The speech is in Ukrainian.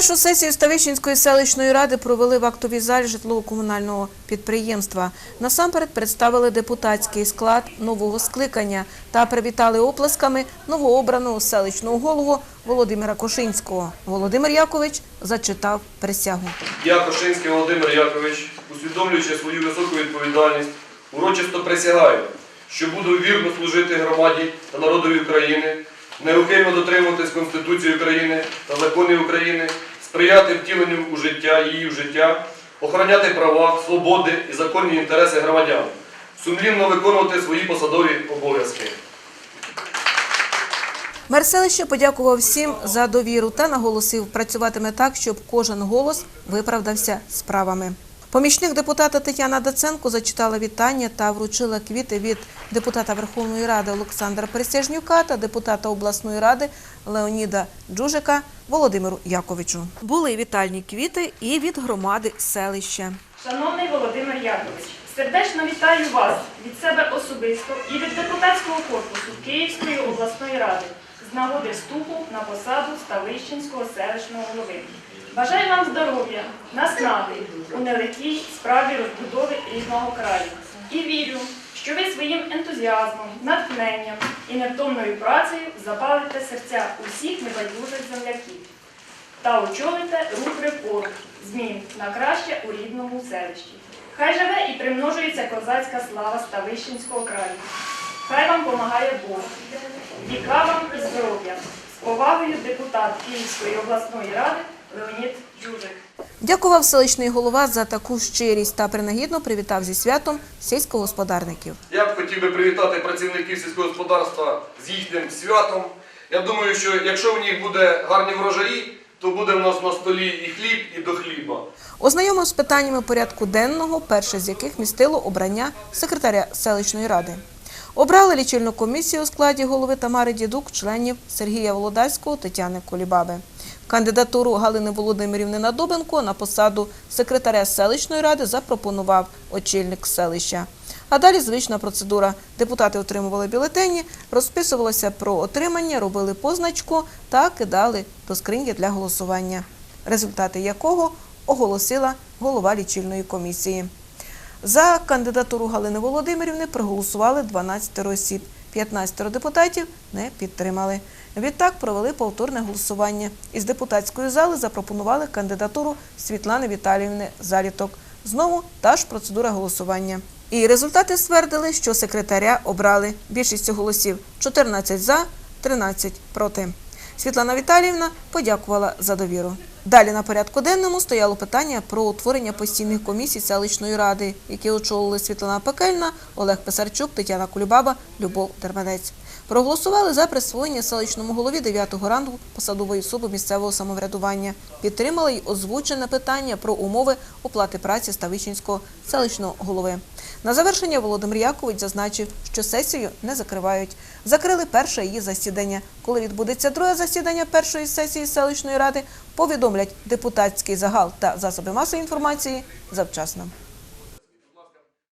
Першу сесію Ставищенської селищної ради провели в актовій залі житлово-комунального підприємства. Насамперед представили депутатський склад нового скликання та привітали оплесками новообраного селищного голову Володимира Кошинського. Володимир Якович зачитав присягу. Я, Кошинський Володимир Якович, усвідомлюючи свою високу відповідальність, урочисто присягаю, що буду вірно служити громаді та народові України, неухильно дотримуватись Конституції України та законів України, сприяти втіленню у життя її в життя, охороняти права, свободи і законні інтереси громадян, сумлінно виконувати свої посадові обов'язки. Мер селища подякував всім за довіру та наголосив, працюватиме так, щоб кожен голос виправдався справами. Помічник депутата Тетяна Даценко зачитала вітання та вручила квіти від депутата Верховної Ради Олександра Присяжнюка та депутата обласної ради Леоніда Джужика Володимиру Яковичу. Були вітальні квіти і від громади селища. Шановний Володимир Якович, сердечно вітаю вас від себе особисто і від депутатського корпусу Київської обласної ради з нагоди вступу на посаду Ставищенського селищного голови. Бажаю вам здоров'я, наснади у нелегкій справі розбудови рідного краю. І вірю, що ви своїм ентузіазмом, натхненням і невтомною працею запалите серця усіх небайдужих земляків та очолите рух реформ, змін на краще у рідному селищі. Хай живе і примножується козацька слава Ставищенського краю. Хай вам помагає Бог. Віка вам і здоров'я. З повагою депутат Київської обласної ради Леонід Джужик. Дякував селищний голова за таку щирість та принагідно привітав зі святом сільськогосподарників. Я б хотів би привітати працівників сільського господарства з їхнім святом. Я думаю, що якщо в них буде гарні врожаї, то буде в нас на столі і хліб, і до хліба. Ознайомив з питаннями порядку денного, перше з яких містило обрання секретаря селищної ради. Обрали лічильну комісію у складі голови Тамари Дідук, членів Сергія Володарського, Тетяни Колібаби. Кандидатуру Галини Володимирівни Надобенко на посаду секретаря селищної ради запропонував очільник селища. А далі звична процедура. Депутати отримували бюлетені, розписувалося про отримання, робили позначку та кидали до скриньки для голосування, результати якого оголосила голова лічильної комісії. За кандидатуру Галини Володимирівни проголосували 12 осіб. 15 депутатів не підтримали. Відтак провели повторне голосування. Із депутатської зали запропонували кандидатуру Світлани Віталіївни Заліток. Знову та ж процедура голосування. І результати ствердили, що секретаря обрали більшістю голосів 14 за, 13 проти. Світлана Віталіївна подякувала за довіру. Далі на порядку денному стояло питання про утворення постійних комісій селищної ради, які очолили Світлана Пекельна, Олег Писарчук, Тетяна Кулібаба, Любов Дерманець. Проголосували за присвоєння селищному голові 9-го рангу посадової особи місцевого самоврядування. Підтримали й озвучене питання про умови оплати праці Ставичинського селищного голови. На завершення Володимир Якович зазначив, що сесію не закривають. Закрили перше її засідання. Коли відбудеться друге засідання першої сесії селищної ради, повідомлять депутатський загал та засоби масової інформації завчасно.